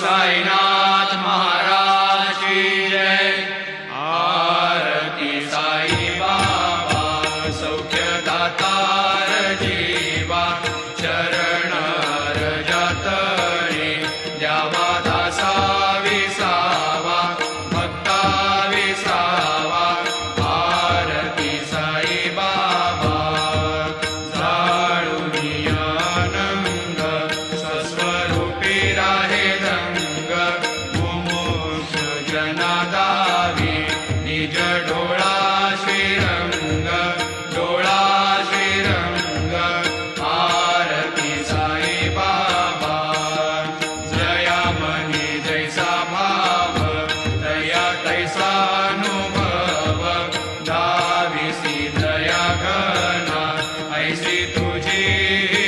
સાઈનાથ મહારાજ કી જય આરતી સાઈ બાબા સૌખ્ય दर्शनादावी निज डोळा श्रीरंग डोळा श्रीरंग आरती साई बाबा. जया मनी जैसा भाव दया तैसा अनुभव. दाविसी दया घना ऐसी तुझी